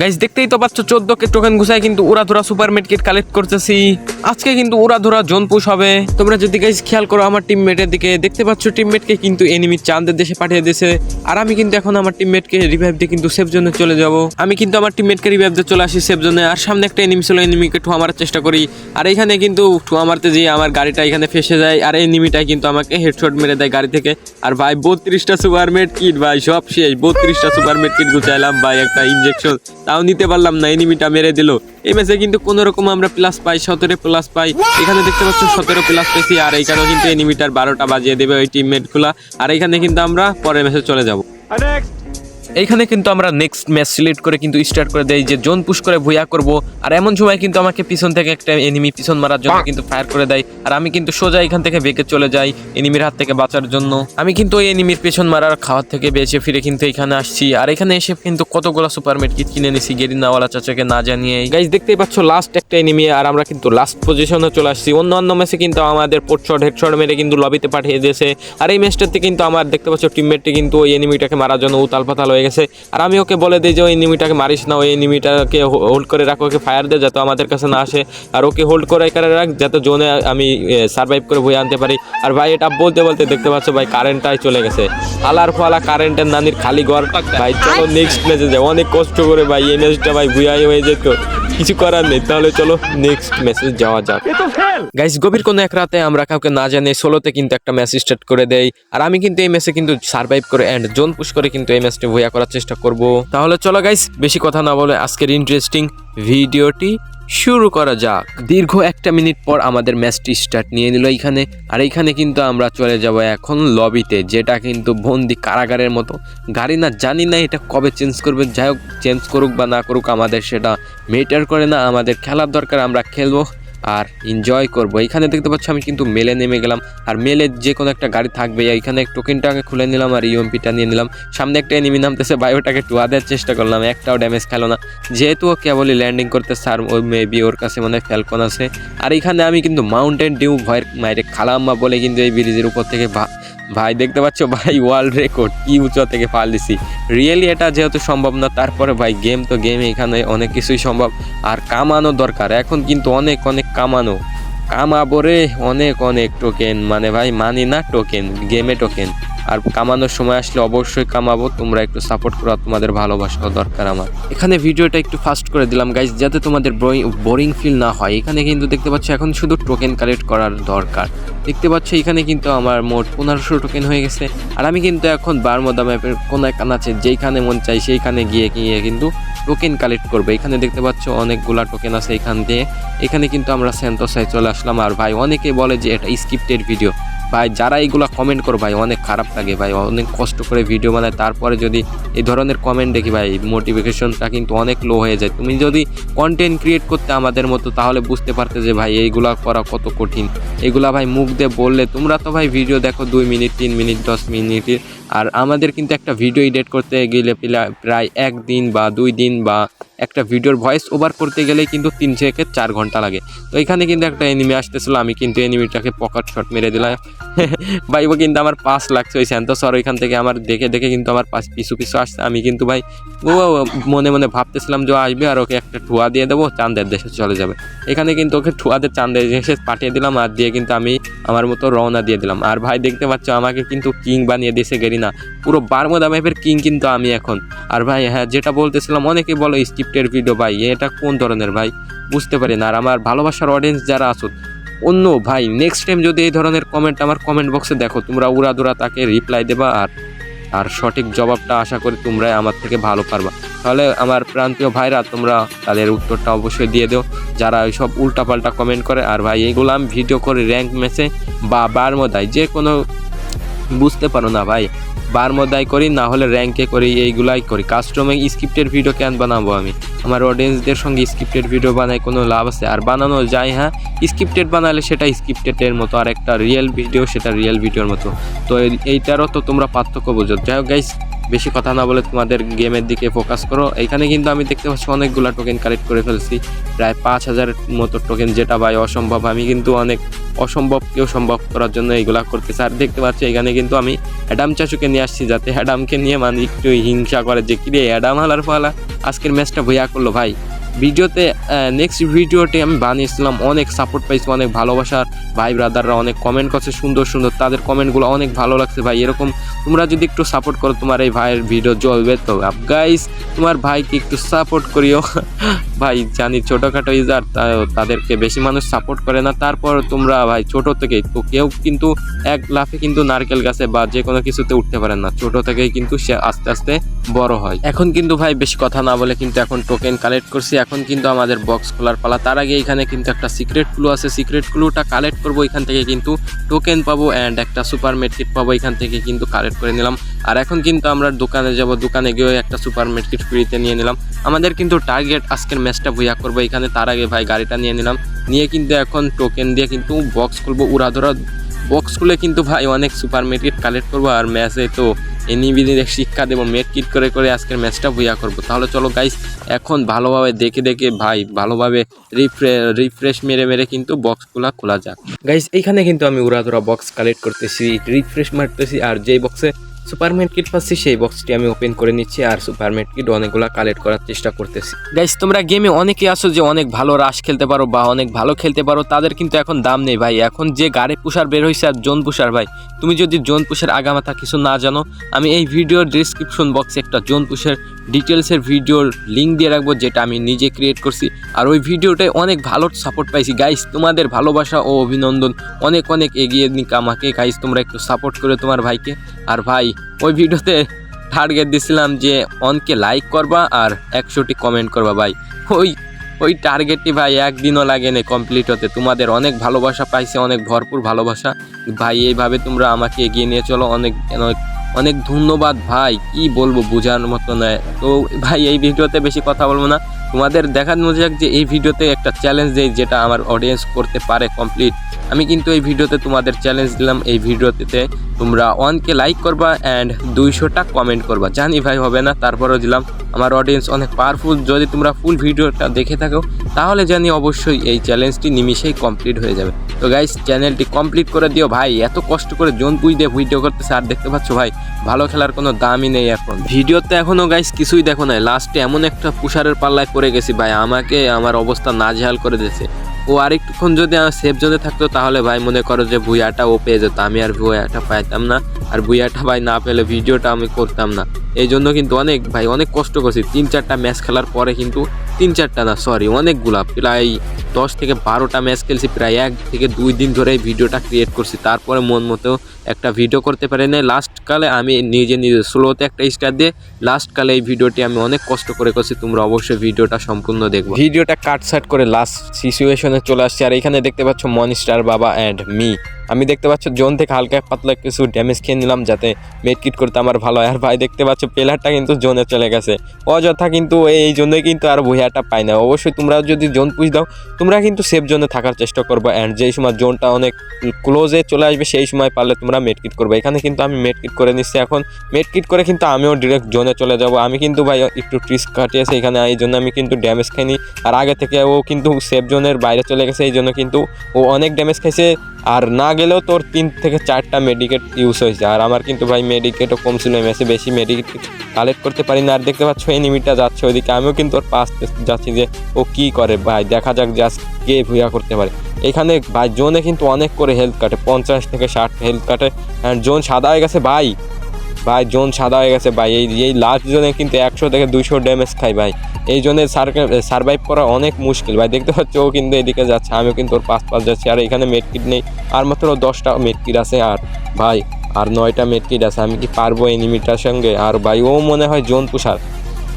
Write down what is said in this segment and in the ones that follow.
Guys দেখতেই তো পাচ্ছ, চোদ্দ কে টোকেন ঘুষায় কিন্তু ওরা ধরা সুপার মেডকিট কালেক্ট করতেছি। আজকে কিন্তু ওরা ধরা জোন পুশ হবে। তোমরা যদি গাইজ খেয়াল করো, আমার টিমমেটের দিকে দেখতে পাচ্ছ টিমমেটকে কিন্তু এনিমি চাঁদের দেশে পাঠিয়ে দিয়েছে। আর আমি কিন্তু এখন আমার টিমমেটকে রিভাইভ দিয়ে কিন্তু সেফ জোনে চলে যাব। আমি কিন্তু আমার টিমমেটকে রিভাইভ দিয়ে চলে আসি সেফ জোনে আর সামনে একটা এনিমি ছিল এনিমিকে ঠুয়া মারার চেষ্টা করি। আর এখানে কিন্তু ঠুয়া মারতে যেয়ে আমার গাড়িটা এখানে ফেসে যায়। আর এনিমিটাই কিন্তু আমাকে হেডশট মেরে দেয় গাড়ি থেকে। আর ভাই, বত্রিশটা সুপার মেড কিট ভাই, সব শেষ। বত্রিশটা সুপার মেড কিট গুছাইলাম, ভাই, একটা ইনজেকশন তাও নিতে পারলাম না এনিমিটা মেরে দিল। এই ম্যাচে কিন্তু কোনো রকম আমরা প্লাস পাই, সতেরো প্লাস পাই। এখানে দেখতে পাচ্ছ সতেরো প্লাস পেয়েছি, আর এইখানেও কিন্তু এনিমিটার বারোটা বাজিয়ে দেবে ওই টিমমেটগুলা আর এখানে কিন্তু আমরা পরের ম্যাচে চলে যাব। এইখানে কিন্তু আমরা নেক্সট ম্যাচ সিলেক্ট করে কিন্তু স্টার্ট করে দেই যে জোন পুশ করে ভুয়া করব। আর এমন সময় কিন্তু আমাকে পিছন থেকে একটা এনিমি পিছন মারার জন্য কিন্তু ফায়ার করে দেয়। আর আমি কিন্তু সোজা এখান থেকে বেঁকে চলে যাই এনিমির হাত থেকে বাঁচার জন্য। আমি কিন্তু ওই এনিমির পেছন মারার খাওয়ার থেকে বেঁচে ফিরে কিন্তু এখানে আসছি। আর এখানে এসে কিন্তু কতগুলো সুপার মেড কিট কিনে নিছি গেরিনাওয়ালা চাচাকে না জানিয়ে গাইজ দেখতেই পাচ্ছ লাস্ট একটা এনিমি আর আমরা কিন্তু লাস্ট পজিশনে চলে আসছি। অন্য অন্য ম্যাচে কিন্তু আমাদের পোটশট হেডশট মেরে কিন্তু লবিতে পাঠিয়ে দিয়েছে। আর এই ম্যাচটাতে কিন্তু আমার, দেখতে পাচ্ছ টিমমেটটি কিন্তু ওই এনিমিটাকে মারার জন্য উতাল পাতাল হয়ে গেছে। আর আমি ওকে বলে দিই যে ওই এনিমিটাকে মারিস না ওই এনিমিটাকে হোল্ড করে রাখো ওকে ফায়ার দে যাতে আমাদের কাছে না আসে। আর ওকে হোল্ড করে এখানে রাখ যাতে জোনে আমি সার্ভাইভ করে বই আনতে পারি। আর ভাই এটা বলতে বলতে দেখতে পাচ্ছ ভাই কারেন্টটাই চলে গেছে। আলার ফালা কারেন্টের নানির খালি ঘর। ভাই চলো নেক্সট ম্যাচে যাই। অনেক কষ্ট করে ভাই এই ম্যাচটা ভাই ভুয়াই হয়ে যেত। কিছু করার নেই। তাহলে চলো নেক্সট মেসেজ যাওয়া যাক। গাইস গভীর কোনো এক রাতে আমরা কাউকে না জানি সোলোতে কিন্তু একটা ম্যাচ স্টার্ট করে দেই। আর আমি কিন্তু এই ম্যাচে কিন্তু সার্ভাইভ করে এন্ড জোন পুশ করে কিন্তু এই ম্যাচটা ভুয়া করার চেষ্টা করব। তাহলে চলো গাইস বেশি কথা না বলে আজকের ইন্টারেস্টিং ভিডিওটি শুরু করা যাক। দীর্ঘ একটা মিনিট পর আমাদের ম্যাচটি স্টার্ট নিয়ে নিল এইখানে। আর এইখানে কিন্তু আমরা চলে যাব এখন লবিতে যেটা কিন্তু বন্দি কারাগারের মতো। গাড়ি না জানি না এটা কবে চেঞ্জ করবে, যাই হোক চেঞ্জ করুক বা না করুক, আমাদের সেটা মেটার করে না। আমাদের খেলার দরকার, আমরা খেলব। আর এনজয় করব। এখানে দেখতে পাচ্ছ আমি কিন্তু মেলে নেমে গেলাম। আর মেলে যে কোনো একটা গাড়ি থাকবে। এখানে টোকেনটাকে খুলে নিলাম আর ইউএমপিটা নিয়ে নিলাম। সামনে একটা এনিমি নামতেছে বায়োটাকে টুয়া দেওয়ার চেষ্টা করলাম। একটাও ড্যামেজ খেল না। যেহেতু ও কেবলই ল্যান্ডিং করতে আর ওই মেবি ওর কাছে মানে ফ্যালকন আছে। আর এখানে আমি কিন্তু মাউন্টেন ডিউ ভয়ের মাইরে খালাম্মা বলে কিন্তু এই ব্রিজের উপর থেকে ভাই, দেখতে পাচ্ছ? ভাই ওয়ার্ল্ড রেকর্ড কি উঁচু থেকে ফাল দিছি। রিয়েলি এটা যেহেতু সম্ভব না, তারপরে ভাই গেম তো গেম এখানে অনেক কিছুই সম্ভব। আর কামানো দরকার, এখন কিন্তু অনেক অনেক কামানো। কামাবো রে, অনেক অনেক টোকেন মানে ভাই মানি না টোকেন গেমে টোকেন আর কামানোর সময় আসলে অবশ্যই কামাবো। তোমরা একটু সাপোর্ট করো তোমাদের ভালোবাসাও দরকার আমার। এখানে ভিডিওটা একটু ফাস্ট করে দিলাম গাইজ যাতে তোমাদের বোরিং ফিল না হয়। এখানে কিন্তু দেখতে পাচ্ছ এখন শুধু টোকেন কালেক্ট করার দরকার। দেখতে পাচ্ছ এখানে কিন্তু আমার মোট পনেরোশো টোকেন হয়ে গেছে। আর আমি কিন্তু এখন বারমোদা ম্যাপের কোনো এক আছে, যেইখানে মন চাই সেইখানে গিয়ে গিয়ে কিন্তু টোকেন কালেক্ট করবে। এখানে দেখতে পাচ্ছ অনেকগুলা টোকেন আছে এখান দিয়ে। এখানে কিন্তু আমরা সেন্টোসায় চলে আসলাম। আর ভাই, অনেকে বলে যে এটা স্ক্রিপ্টেড ভিডিও ভাই, যারা এইগুলা কমেন্ট করো ভাই, অনেক খারাপ লাগে ভাই, অনেক কষ্ট করে ভিডিও বানায়। তারপরে যদি এই ধরনের কমেন্ট দেখি ভাই মোটিভেশনটা কিন্তু অনেক লো হয়ে যায়। তুমি যদি কন্টেন্ট ক্রিয়েট করতে আমাদের মতো, তাহলে বুঝতে পারতে যে ভাই, এইগুলা করা কত কঠিন। এগুলা ভাই মুখ দিয়ে বললে, তোমরা তো ভাই ভিডিও দেখো দুই মিনিট, তিন মিনিট, দশ মিনিটের আর আমাদের কিন্তু একটা ভিডিও এডিট করতে গেলে প্রায় একদিন বা দুই দিন বা একটা ভিডিওর ভয়েস ওভার করতে গেলে কিন্তু তিন থেকে চার ঘণ্টা লাগে। তো এখানে কিন্তু একটা এনিমি আসতেছিল, আমি কিন্তু এনিমিটাকে পকেট শট মেরে দিলাম। ভাই, ও কিন্তু আমার পাস লাগছে ওই স্যান্তসর ওইখান থেকে আমার দেখে দেখে কিন্তু আমার পাশ পিছু পিছু আসছে। আমি কিন্তু ভাই, ও মনে মনে ভাবতেছিলাম যে আসবে আর ওকে একটা ঠুয়া দিয়ে দেবো, চাঁদের দেশে চলে যাবে। এখানে কিন্তু ওকে ঠুয়াদের চাঁদের দেশে পাঠিয়ে দিলাম আর দিয়ে কিন্তু আমি আমার মতো রওনা দিয়ে দিলাম। আর ভাই, দেখতে পাচ্ছ আমাকে কিন্তু কিং বানিয়ে দিয়েছে গেরি না পুরো বারমোদা ম্যাপের কিং কিন্তু আমি এখন। আর ভাই হ্যাঁ যেটা বলতেছিলাম, অনেকে বলো স্ক্রিপ্টের ভিডিও ভাই, এটা কোন ধরনের ভাই? বুঝতে পারি না। আর আমার ভালোবাসার অডিয়েন্স যারা আসুন অন্য ভাই নেক্সট টাইম যদি এই ধরনের কমেন্ট আমার কমেন্ট বক্সে দেখো, তোমরা উড়াদুরা তাকে রিপ্লাই দেবা আর আর সঠিক জবাবটা আশা করি তোমরাই আমার থেকে ভালো পারবা। তাহলে আমার প্রান্তীয় ভাইরা, তোমরা তাদের উত্তরটা অবশ্যই দিয়ে দিও। যারা ওই সব উল্টাপাল্টা কমেন্ট করে, আর ভাই এইগুলো আমি ভিডিও করে র্যাঙ্ক ম্যাচে বা বারমোদায় যে কোনো বুঝতে পারো না ভাই। বারমোদায় করি, না হলে র্যাঙ্কে করি, এইগুলাই করি। কাস্টমে স্ক্রিপ্টের ভিডিও কেন বানাবো আমি? আমার অডিয়েন্সদের সঙ্গে স্ক্রিপ্টেড ভিডিও বানায় কোনো লাভ আছে? আর বানানো যায় হ্যাঁ স্ক্রিপ্টেড বানালে সেটা স্ক্রিপ্টেডের মতো, আর একটা রিয়েল ভিডিও সেটা রিয়েল ভিডিওর মতো। তো এই- এইটারও তো তোমরা পার্থক্য বোঝো। যাই হোক গাইস বেশি কথা না বলে তোমাদের গেমের দিকে ফোকাস করো। এখানে কিন্তু আমি দেখতে পাচ্ছি অনেকগুলো টোকেন কালেক্ট করে ফেলছি। প্রায় পাঁচ হাজারের মতো টোকেন যেটা ভাই অসম্ভব। আমি কিন্তু অনেক অসম্ভবকেও সম্ভব করার জন্য এইগুলা করতেছি। আর দেখতে পাচ্ছি, এখানে কিন্তু আমি অ্যাডাম চাচুকে নিয়ে আসছি যাতে অ্যাডামকে নিয়ে মানে একটু হিংসা করে যে, কিরে অ্যাডাম হালার ফালা আজকের ম্যাচটা ভুয়া করল ভাই। ভিডিওতে নেক্সট ভিডিওটি আমি বানিয়েছিলাম অনেক সাপোর্ট পাইছি, অনেক ভালোবাসার ভাই ব্রাদাররা অনেক কমেন্ট করছে, সুন্দর সুন্দর। তাদের কমেন্টগুলো অনেক ভালো লাগছে ভাই। এরকম তোমরা যদি একটু সাপোর্ট করো, তোমার এই ভাইয়ের ভিডিও জ্বলবে তো। গাইস তোমার ভাইকে একটু সাপোর্ট করিও। ভাই জানি ছোটোখাটো ইউজার তাদেরকে বেশি মানুষ সাপোর্ট করে না। তারপর তোমরা ভাই ছোট থেকেই, তো কেউ কিন্তু এক লাফে কিন্তু নারকেল গাছে বা যে কোনো কিছুতে উঠতে পারে না। ছোট থেকেই কিন্তু সে আস্তে আস্তে বড় হয়। এখন কিন্তু ভাই বেশি কথা না বলে কিন্তু এখন টোকেন কালেক্ট করছি। এখন কিন্তু আমাদের বক্স খোলার পালা। তার আগে এখানে কিন্তু একটা সিক্রেট ক্লু আছে। সিক্রেট ক্লুটা কালেক্ট করব। এখান থেকে কিন্তু টোকেন পাবো অ্যান্ড একটা সুপার মেডকিট পাবো। এখান থেকে কিন্তু কালেক্ট করে নিলাম। আর এখন কিন্তু আমরা দোকানে যাব, দোকানে গিয়ে একটা সুপার মেডকিট ফ্রিতে নিয়ে নিলাম। আমাদের কিন্তু টার্গেট আজকের ম্যাচটা ভুইয়া করব এখানে, তার আগে ভাই গাড়িটা নিয়ে নিলাম। নিয়ে কিন্তু এখন টোকেন দিয়ে কিন্তু বক্স খুলবো উড়াধরা বক্স খুলে কিন্তু ভাই অনেক সুপার মেডকিট কালেক্ট করব আর ম্যাচে তো এনিবিদের শিক্ষা দেবো মেট কিট করে করে আজকের ম্যাচটা ভুইয়া করব। তাহলে চলো গাইস এখন ভালোভাবে দেখে দেখে ভাই ভালোভাবে রিফ্রে রিফ্রেশ মেরে মেরে কিন্তু বক্সগুলো খোলা যাক। গাইস এইখানে কিন্তু আমি উড়াধরা বক্স কালেক্ট করতেছি রিফ্রেশ মারতেছি আর যেই বক্সে সুপারম্যান কিট পাচ্ছি, সেই বক্সটি আমি ওপেন করে নিচ্ছি আর সুপারম্যান কিট অনেকগুলো কালেক্ট করার চেষ্টা করতেছি। গাইস তোমরা গেমে অনেকে আসো যে অনেক ভালো রাশ খেলতে পারো বা অনেক ভালো খেলতে পারো, তাদের কিন্তু এখন দাম নেই ভাই। এখন যে গাড়ি পুষার বের হয়েছে আর জোন পুষার ভাই, তুমি যদি জোন পুষের আগামাথা কিছু না জানো, আমি এই ভিডিওর ডিসক্রিপশন বক্সে একটা জোন পুষের ডিটেলসের ভিডিওর লিঙ্ক দিয়ে রাখব, যেটা আমি নিজে ক্রিয়েট করছি। আর ওই ভিডিওটায় অনেক ভালো সাপোর্ট পাইছি। গাইস তোমাদের ভালোবাসা ও অভিনন্দন অনেক অনেক এগিয়ে নিক আমাকে। গাইস তোমরা একটু সাপোর্ট করে তোমার ভাইকে। আর ভাই ওই ভিডিওতে টার্গেট দিছিলাম যে অনকে লাইক করবা আর একশোটি কমেন্ট করবা ভাই। ওই ওই টার্গেটটি ভাই একদিনও লাগে না কমপ্লিট হতে। তোমাদের অনেক ভালোবাসা পাইছে, অনেক ভরপুর ভালোবাসা। ভাই, এইভাবে তোমরা আমাকে এগিয়ে নিয়ে চলো। অনেক অনেক ধন্যবাদ ভাই। কি বলব বোঝানোর মতো নয়। তো ভাই, এই ভিডিওতে বেশি কথা বলব না। তোমাদের দেখানো যাক যে এই ভিডিওতে একটা চ্যালেঞ্জ দেই যেটা আমার অডিয়েন্স করতে পারে কমপ্লিট আমি কিন্তু এই ভিডিওতে তোমাদের চ্যালেঞ্জ দিলাম, এই ভিডিওতে তোমরা ওয়ানকে লাইক করবা অ্যান্ড দুইশোটা কমেন্ট করবা। জানি ভাই হবে না, তারপরেও দিলাম। আমার অডিয়েন্স অনেক পাওয়ারফুল যদি তোমরা ফুল ভিডিওটা দেখে থাকো তাহলে জানি অবশ্যই এই চ্যালেঞ্জটি নিমিশেই কমপ্লিট হয়ে যাবে। তো গাইস চ্যানেলটি কমপ্লিট করে দিও ভাই। এত কষ্ট করে জোন পুই দিয়ে ভিডিও করতেছে, আর দেখতে পাচ্ছ ভাই, ভালো খেলার কোনো দামই নেই এখন। ভিডিওতে এখনও গাইস কিছুই দেখো নাই। লাস্টে এমন একটা পুষারের পাল্লায় পড়ে গেছি ভাই, আমাকে আমার অবস্থা নাজেহাল করে দিয়েছে। ও আরেকটুক্ষণ যদি আমার সেফ জোনে থাকতো, তাহলে ভাই মনে করো যে ভুইয়াটা ও পেয়ে যেত। আমি আর ভুইয়াটা পাইতাম না। আর ভুইয়াটা ভাই না পেলে ভিডিওটা আমি করতাম না। এই জন্য কিন্তু অনেক ভাই, অনেক কষ্ট করছি। তিন চারটা ম্যাচ খেলার পরে কিন্তু তিন চারটা না সরি অনেকগুলা, প্রায় দশ থেকে বারোটা ম্যাচ খেলছি, প্রায় এক থেকে দুই দিন ধরে ভিডিওটা ক্রিয়েট করছি। তারপরে মন মতো একটা ভিডিও করতে পারি না লাস্ট কালে আমি নিজে নিজে স্লোতে একটা স্টার দিয়ে লাস্ট কালে এই ভিডিওটি আমি অনেক কষ্ট করে করছি। তোমরা অবশ্যই ভিডিওটা সম্পূর্ণ দেখব। ভিডিওটা কাটসাট করে লাস্ট সিচুয়েশনে চলে আসছে। আর এখানে দেখতে পাচ্ছ মনিস্টার বাবা অ্যান্ড মি আমি দেখতে পাচ্ছ জোন থেকে হালকা পাতলা কিছু ড্যামেজ খেয়ে নিলাম যাতে মেডকিট করতে আমার ভালো হয়। আর ভাই দেখতে পাচ্ছ প্লেয়ারটা কিন্তু জোনে চলে গেছে। অযথা কিন্তু এই জন্যই কিন্তু আর ভুইয়াটা পাই না। অবশ্যই তোমরা যদি জোন পুষ দাও, তোমরা কিন্তু সেফ জোনে থাকার চেষ্টা করব। অ্যান্ড যেই সময় জোনটা অনেক ক্লোজে চলে আসবে, সেই সময় পারলে তোমরা মেডকিট করবে। এখানে কিন্তু আমি মেডকিট করে নিচ্ছি। এখন মেডকিট করে কিন্তু আমিও ডিরেক্ট জোনে চলে যাব। আমি কিন্তু ভাই একটু ট্রিস কাটিয়েছি এখানে, এই জন্য আমি কিন্তু ড্যামেজ খাইনি। আর আগে থেকে ও কিন্তু সেফ জোনের বাইরে চলে গেছে, এই জন্য কিন্তু ও অনেক ড্যামেজ খাইছে। আর না গেলেও তোর তিন থেকে চারটা মেডিকেট ইউজ হয়েছে। আর আমার কিন্তু ভাই মেডিকেটও কম ছিল ম্যাচে বেশি মেডিকেট কালেক্ট করতে পারি না। আর দেখতে পাচ্ছ এনিমিটা যাচ্ছে ওইদিকে। আমিও কিন্তু ওর পাশ যাচ্ছি যে ও কি করে ভাই, দেখা যাক যে কে ভুয়া করতে পারে। এখানে ভাই জোনে কিন্তু অনেক করে হেলথ কাটে, পঞ্চাশ থেকে ষাট হেলথ কাটে। জোন সাদা হয়ে গেছে, ভাই। ভাই, জোন সাদা হয়ে গেছে ভাই। এই এই লাস্ট জোনে কিন্তু একশো থেকে দুশো ড্যামেজ খাই ভাই। এই জোনে সার্ভাইভ করা অনেক মুশকিল ভাই। দেখতে পাচ্ছ ও কিন্তু এদিকে যাচ্ছে, আমিও কিন্তু ওর পাশ পাশ যাচ্ছি। আর এখানে মেডকিট নেই, আর মাত্র দশটা মেডকিট আছে। আর ভাই, আর নয়টা মেডকিট আছে। আমি কি পারব এনিমিটার সঙ্গে? আর ভাই, ও মনে হয় জোন পুষার।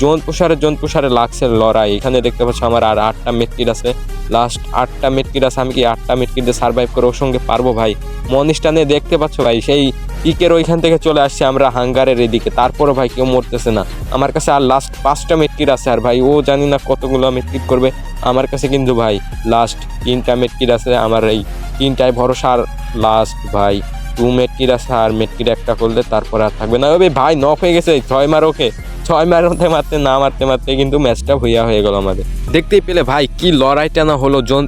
জোন পুষারে জোন পুষারে লাগছে লড়াই। এখানে দেখতে পাচ্ছ আমার আর আটটা মেটকিট আছে। লাস্ট আটটা মেটকিট আছে। আমি কি আটটা মেটকিট দিয়ে সার্ভাইভ করে ওর সঙ্গে পারব ভাই? মনিস্টানে দেখতে পাচ্ছ ভাই? সেই পিকের ওইখান থেকে চলে আসছে আমরা হাঙ্গারের এদিকে। তারপরে ভাই কেউ মরতেছে না। আমার কাছে আর লাস্ট পাঁচটা মেটকিট আছে আর ভাই, ও জানি না কতগুলো মেটকিট করবে। আমার কাছে কিন্তু ভাই লাস্ট তিনটা মেটকিট আছে। আমার এই তিনটায় ভরসা আর লাস্ট ভাই টু মেটকিট আছে। আর মেটকিট একটা করলে তারপর আর থাকবে না। ভাই নক হয়ে গেছে। ছয় মার ওকে। ছয় মারতে মারতে, না মারতে মারতে কিন্তু ম্যাচটা ভুইয়া হয়ে গেল আমাদের। দেখতেই পেলে ভাই, কি লড়াইটা না হলো জন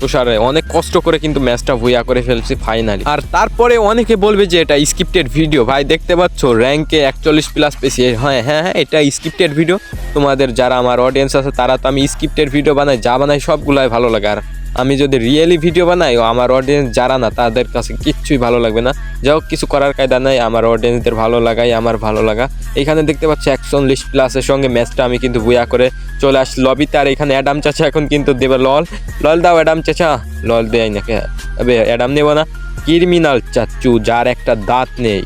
পুষারে অনেক কষ্ট করে কিন্তু ম্যাচটা ভুইয়া করে ফেলছি ফাইনালি আর তারপরে অনেকে বলবে যে এটা স্ক্রিপ্টেড ভিডিও ভাই, দেখতে পাচ্ছ র্যাঙ্কে একচল্লিশ প্লাস পেয়েছি। হ্যাঁ হ্যাঁ হ্যাঁ এটা স্ক্রিপ্টেড ভিডিও তোমাদের যারা আমার অডিয়েন্স আছে, তারা তো আমি স্ক্রিপ্টেড ভিডিও বানাই, যা বানাই সবগুলাই ভালো লাগে। আর আমি যদি রিয়েলি ভিডিও বানাই আমার অডিয়েন্স যারা না, তাদের কাছে কিচ্ছুই ভালো লাগবে না। যাই হোক, কিছু করার কায়দা নাই, আমার অডিয়েন্সদের ভালো লাগাই, আমার ভালো লাগা। এখানে দেখতে পাচ্ছি একচল্লিশ প্লাসের সঙ্গে ম্যাচটা আমি কিন্তু বুয়া করে চলে আসি লবিতে আর এখানে অ্যাডাম চাচা এখন কিন্তু দেবে লল লল দাও অ্যাডাম চাচা। লল দেয় নাকি? অ্যাডাম নেব না। ক্রিমিনাল চাচ্চু যার একটা দাঁত নেই।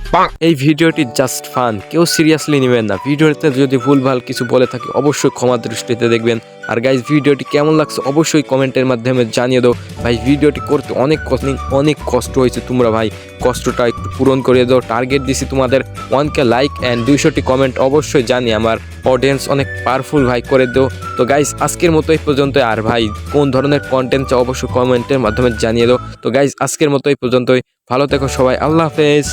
এই ভিডিওটি জাস্ট ফান কেউ সিরিয়াসলি নেবেন না। ভিডিওতে যদি ভুলভাল কিছু বলে থাকি, অবশ্যই ক্ষমা দৃষ্টিতে দেখবেন। আর গাইজ ভিডিওটি কেমন লাগছে অবশ্যই কমেন্টের মাধ্যমে জানিয়ে দাও। ভাই, ভিডিওটি করতে অনেক কঠিন অনেক কষ্ট হয়েছে তোমরা ভাই। কষ্টটা একটু পূরণ করে দাও। টার্গেট দিছি তোমাদের ওয়ান কে লাইক অ্যান্ড দুইশোটি কমেন্ট অবশ্যই জানি আমার অডিয়েন্স অনেক পাওয়ারফুল ভাই করে দাও। তো গাইজ আজকের মতো এই পর্যন্ত। আর ভাই, কোন ধরনের কন্টেন্ট চাও অবশ্যই কমেন্টের মাধ্যমে জানিয়ে দাও। তো গাইজ আজকের মতো এই পর্যন্তই। ভালো থেকো সবাই, আল্লাহ হাফেজ।